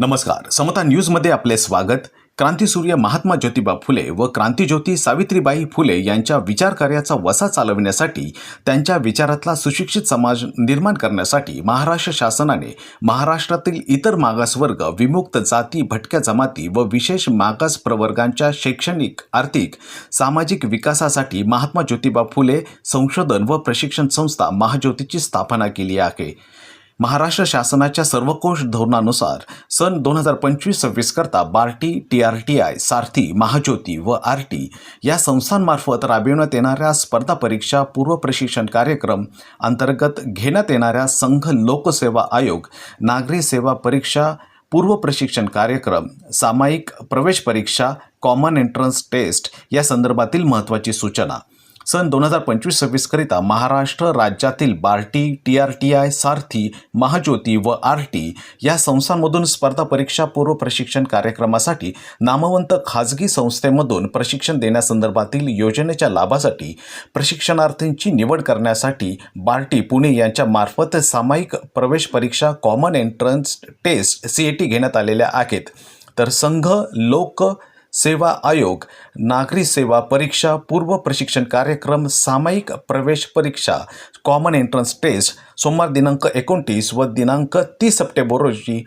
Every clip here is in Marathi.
नमस्कार. समता न्यूजमध्ये आपले स्वागत. क्रांतीसूर्य महात्मा ज्योतिबा फुले व क्रांतीज्योती सावित्रीबाई फुले यांच्या विचारकार्याचा वसा चालविण्यासाठी त्यांच्या विचारातला सुशिक्षित समाज निर्माण करण्यासाठी महाराष्ट्र शासनाने महाराष्ट्रातील इतर मागासवर्ग विमुक्त जाती भटक्या जमाती व विशेष मागास प्रवर्गांच्या शैक्षणिक आर्थिक सामाजिक विकासासाठी महात्मा ज्योतिबा फुले संशोधन व प्रशिक्षण संस्था महाज्योतीची स्थापना केली आहे. महाराष्ट्र शासनाच्या सर्वकोश धोरणानुसार सन दोन हजार पंचवीस सव्वीस करता BARTI T R T I Sarathi Mahajyoti व आर टी या संस्थांमार्फत राबविण्यात येणाऱ्या स्पर्धा परीक्षा पूर्व प्रशिक्षण कार्यक्रम अंतर्गत घेण्यात येणाऱ्या संघ लोकसेवा आयोग नागरी सेवा परीक्षा पूर्व प्रशिक्षण कार्यक्रम सामायिक प्रवेश परीक्षा कॉमन एंट्रन्स टेस्ट या संदर्भातील महत्त्वाची सूचना. सन दोन हजार पंचवीस सव्वीसकरिता महाराष्ट्र राज्यातील BARTI T R T I Sarathi Mahajyoti व आर टी या संस्थांमधून स्पर्धा परीक्षा पूर्व प्रशिक्षण कार्यक्रमासाठी नामवंत खाजगी संस्थेमधून प्रशिक्षण देण्यासंदर्भातील योजनेच्या लाभासाठी प्रशिक्षणार्थींची निवड करण्यासाठी बार्टी पुणे यांच्या मार्फत सामायिक प्रवेश परीक्षा common entrance test C A T घेण्यात आलेल्या आहेत. तर संघ लोक सेवा आयोग नागरी सेवा परीक्षा पूर्व प्रशिक्षण कार्यक्रम सामायिक प्रवेश परीक्षा कॉमन एंट्रन्स टेस्ट सोमवार दिनांक एकोणतीस व दिनांक तीस सप्टेंबर रोजी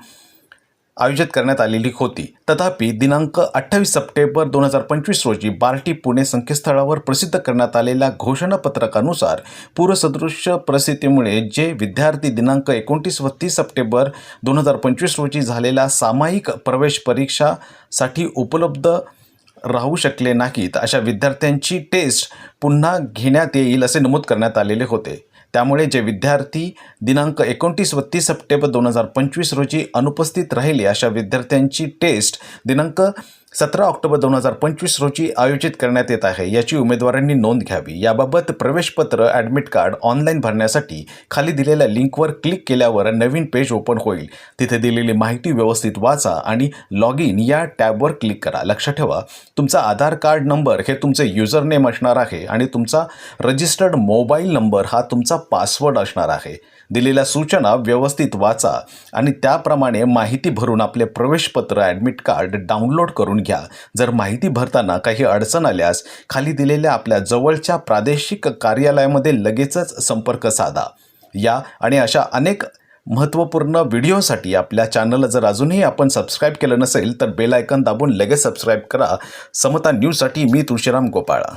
आयोजित करण्यात आलेली होती. तथापि दिनांक अठ्ठावीस सप्टेंबर दोन हजार पंचवीस रोजी बार्टी पुणे संकेतस्थळावर प्रसिद्ध करण्यात आलेल्या घोषणापत्रकानुसार पूरसदृश्य परिस्थितीमुळे जे विद्यार्थी दिनांक एकोणतीस व तीस सप्टेंबर दोन हजार पंचवीस रोजी झालेल्या सामायिक प्रवेश परीक्षासाठी उपलब्ध राहू शकले नाहीत अशा विद्यार्थ्यांची टेस्ट पुन्हा घेण्यात येईल असे नमूद करण्यात आलेले होते. त्यामुळे जे विद्यार्थी दिनांक एकोणतीस व तीस सप्टेंबर दोन हजार पंचवीस रोजी अनुपस्थित राहिले अशा विद्यार्थ्यांची टेस्ट दिनांक सतरा ऑक्टोबर दोन हजार पंचवीस रोजी आयोजित करण्यात येत आहे. याची उमेदवारांनी नोंद घ्यावी. याबाबत प्रवेशपत्र ॲडमिट कार्ड ऑनलाईन भरण्यासाठी खाली दिलेल्या लिंकवर क्लिक केल्यावर नवीन पेज ओपन होईल. तिथे दिलेली माहिती व्यवस्थित वाचा आणि लॉग इन या टॅबवर क्लिक करा. लक्षात ठेवा तुमचा आधार कार्ड नंबर हे तुमचे युजर नेम असणार आहे आणि तुमचा रजिस्टर्ड मोबाईल नंबर हा तुमचा पासवर्ड असणार आहे. दिलेल्या सूचना व्यवस्थित वाचा आणि त्याप्रमाणे माहिती भरून आपले प्रवेशपत्र ॲडमिट कार्ड डाउनलोड करून घ्या. जर माहिती भरताना काही अडचण आल्यास खाली दिलेल्या आपल्या जवळच्या प्रादेशिक कार्यालयामध्ये लगेचच संपर्क साधा. या आणि अशा अनेक महत्त्वपूर्ण व्हिडिओसाठी आपल्या चॅनलला जर अजूनही आपण सबस्क्राईब केलं नसेल तर बेल आयकन दाबून लगेच सबस्क्राईब करा. समता न्यूजसाठी मी तुळशीराम गोपाळा.